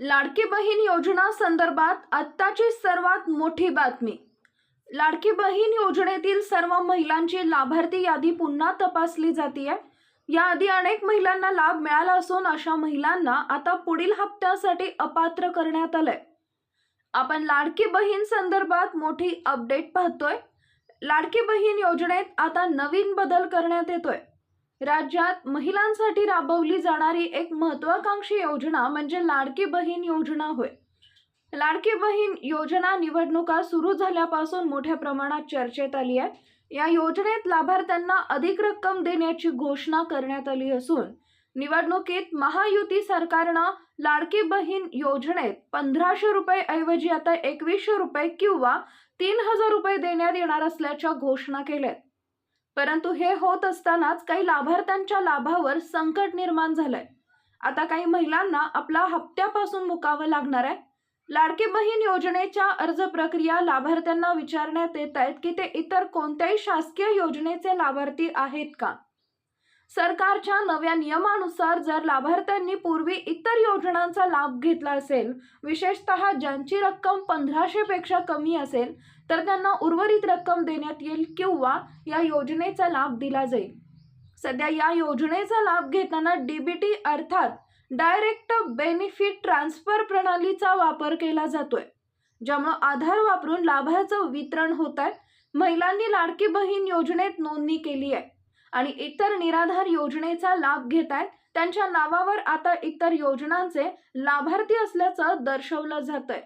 लाडकी बहीण योजना संदर्भात आत्ताची सर्वात मोठी बातमी. लाडकी बहीण योजनेतील सर्व महिलांची लाभार्थी यादी पुन्हा तपासली जाते याआधी अनेक महिलांना लाभ मिळाला असून अशा महिलांना आता पुढील हप्त्यासाठी अपात्र करण्यात आलंय. आपण लाडकी बहीण संदर्भात मोठी अपडेट पाहतोय. लाडकी बहीण योजनेत आता नवीन बदल करण्यात येतोय. राज्यात महिलांसाठी राबवली जाणारी एक महत्वाकांक्षी योजना म्हणजे लाडकी बहीण योजना होय. लाडकी बहीण योजना निवडणुका सुरू झाल्यापासून मोठ्या प्रमाणात चर्चेत आली आहे. या योजनेत लाभार्थ्यांना अधिक रक्कम देण्याची घोषणा करण्यात आली असून निवडणुकीत महायुती सरकारनं लाडकी बहीण योजनेत पंधराशे रुपये ऐवजी आता एकवीसशे रुपये किंवा तीन हजार रुपये देण्यात येणार असल्याच्या घोषणा केल्यात. परंतु हे होत असतानाच काही लाभार्थ्यांच्या लाभावर संकट निर्माण झालंय. आता काही महिलांना आपला हप्त्यापासून मुकावं लागणार आहे. लाडकी बहीण योजनेच्या अर्ज प्रक्रिया लाभार्थ्यांना विचारण्यात येत आहेत की ते इतर कोणत्याही शासकीय योजनेचे लाभार्थी आहेत का? सरकारच्या नव्या नियमानुसार जर लाभार्थ्यांनी पूर्वी इतर योजनांचा लाभ घेतला असेल विशेषतः ज्यांची रक्कम पंधराशेपेक्षा कमी असेल तर त्यांना उर्वरित रक्कम देण्यात येईल किंवा या योजनेचा लाभ दिला जाईल. सध्या या योजनेचा लाभ घेताना डीबीटी अर्थात डायरेक्ट बेनिफिट ट्रान्सफर प्रणालीचा वापर केला जातोय ज्यामुळं आधार वापरून लाभाचं वितरण होत आहे. महिलांनी लाडकी बहीण योजनेत नोंदणी केली आहे. आणि इतर निराधार योजनेचा लाभ घेत आहेत. त्यांच्या नावावर आता इतर योजनांचे लाभार्थी असल्याचं दर्शवलं जात आहे